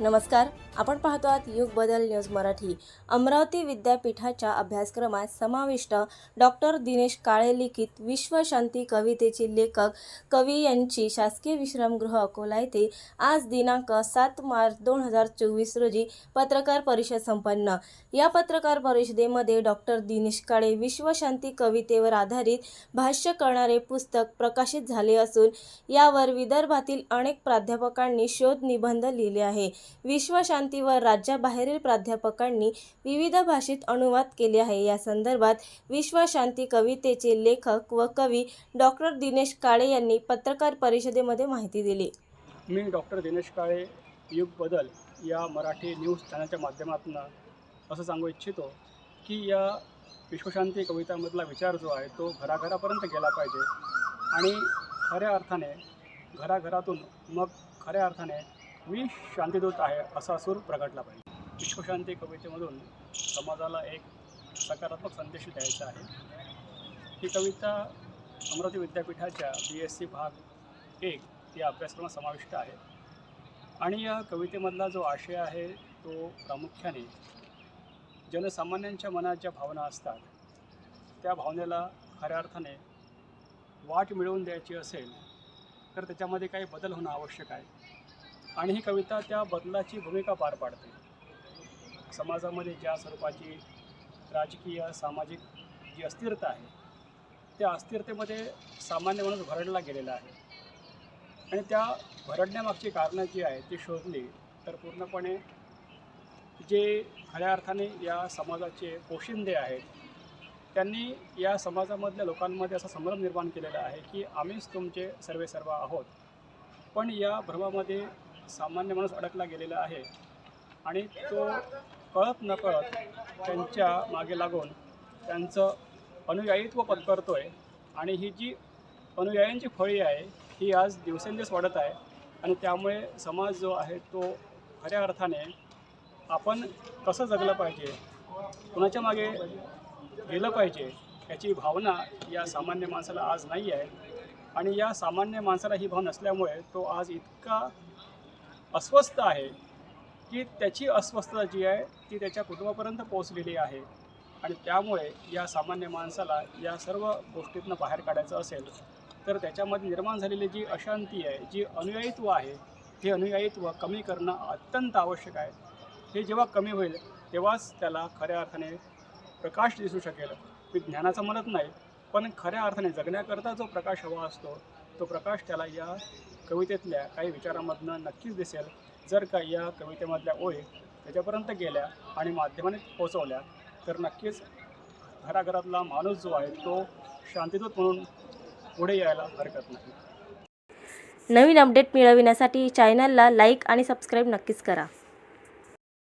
नमस्कार. आपण पाहतो आहात युग बदल न्यूज मराठी. अमरावती विद्यापीठाच्या अभ्यासक्रमात समाविष्ट डॉक्टर दिनेश काळे लिखित विश्वशांती कवितेचे लेखक कवी यांची शासकीय विश्रामगृह अकोला येथे आज दिनांक सात मार्च दोन हजार चोवीस रोजी पत्रकार परिषद संपन्न. या पत्रकार परिषदेमध्ये डॉक्टर दिनेश काळे विश्वशांती कवितेवर आधारित भाष्य करणारे पुस्तक प्रकाशित झाले असून यावर विदर्भातील अनेक प्राध्यापकांनी शोध निबंध लिहिले आहे. विश्वशांतीवर राज्याबाहेरील प्राध्यापकांनी विविध भाषेत अनुवाद केले आहे. या संदर्भात विश्वशांती कवितेचे लेखक व कवी डॉक्टर दिनेश काळे यांनी पत्रकार परिषदेमध्ये माहिती दिली. मी डॉक्टर दिनेश काळे युग बदल या मराठी न्यूज चॅनलच्या माध्यमातून असं सांगू इच्छितो की या विश्वशांती कवितामधला विचार जो आहे तो घराघरापर्यंत गेला पाहिजे. आणि खऱ्या अर्थाने घराघरातून मग खऱ्या अर्थाने मी शांतीदूत आहे असा सूर प्रगटला पाहिजे. विश्वशांती कवितेमधून समाजाला एक सकारात्मक संदेश द्यायचा आहे. ही कविता अमरावती विद्यापीठाच्या बी एस सी भाग एक या अभ्यासक्रमात समाविष्ट आहे. आणि या कवितेमधला जो आशय आहे तो प्रामुख्याने जनसामान्यांच्या मनात ज्या भावना असतात. त्या भावनेला खऱ्या अर्थाने वाट मिळवून द्यायची असेल तर त्याच्यामध्ये काही बदल होणं आवश्यक आहे. आणि ही कविता त्या बदलाची भूमिका पार पाडते. समाजामध्ये ज्या स्वरूपाची राजकीय सामाजिक जी अस्थिरता आहे त्या अस्थिरतेमध्ये सामान्य माणूस भरडला गेलेला आहे. आणि त्या भरडण्यामागची कारणं जी आहेत ती शोधली तर पूर्णपणे जे खऱ्या अर्थाने या समाजाचे पोशिंदे आहेत त्यांनी या समाजामधल्या लोकांमध्ये असा संभ्रम निर्माण केलेला आहे की आम्हीच तुमचे सर्वेसर्वा आहोत. पण या भ्रमामध्ये सामान्य माणूस अडकला गेलेला आहे. आणि तो कळत नकळत त्यांच्या मागे लागून त्यांचं अनुयायित्व आहे आणि ही जी अनुयायांची फळी आहे ही आज दिवसेंदिवस वाढत आहे. आणि त्यामुळे समाज जो आहे तो खऱ्या अर्थाने आपण कसं जगलं पाहिजे कुणाच्या मागे गेलं पाहिजे याची भावना या सामान्य माणसाला आज नाही आहे आणि या सामान्य माणसाला ही भावना नसल्यामुळे तो आज इतका अस्वस्थ आहे की त्याची अस्वस्थता जी आहे ती त्याच्या कुटुंबापर्यंत पोहोचलेली आहे. आणि त्यामुळे या सामान्य माणसाला या सर्व गोष्टीतनं बाहेर काढायचं असेल तर त्याच्यामध्ये निर्माण झालेली जी अशांती आहे जी अनुयायित्व आहे हे अनुयायित्व कमी करणं अत्यंत आवश्यक आहे. हे जेव्हा कमी होईल तेव्हाच त्याला खऱ्या अर्थाने प्रकाश दिसू शकेल. मी ज्ञानाचं म्हणत नाही पण खऱ्या अर्थाने जगण्याकरता जो प्रकाश हवा असतो तो प्रकाश त्याला या कवितेतल्या काही विचारामधनं नक्कीच दिसेल. जर का या कवितेमधल्या ओळी त्याच्यापर्यंत गेल्या आणि माध्यमाने पोचवल्या तर नक्कीच घराघरातला माणूस जो आहे तो शांतीदूत म्हणून पुढे यायला हरकत नाही. नवीन अपडेट मिळविण्यासाठी चॅनलला लाईक आणि सबस्क्राईब नक्कीच करा.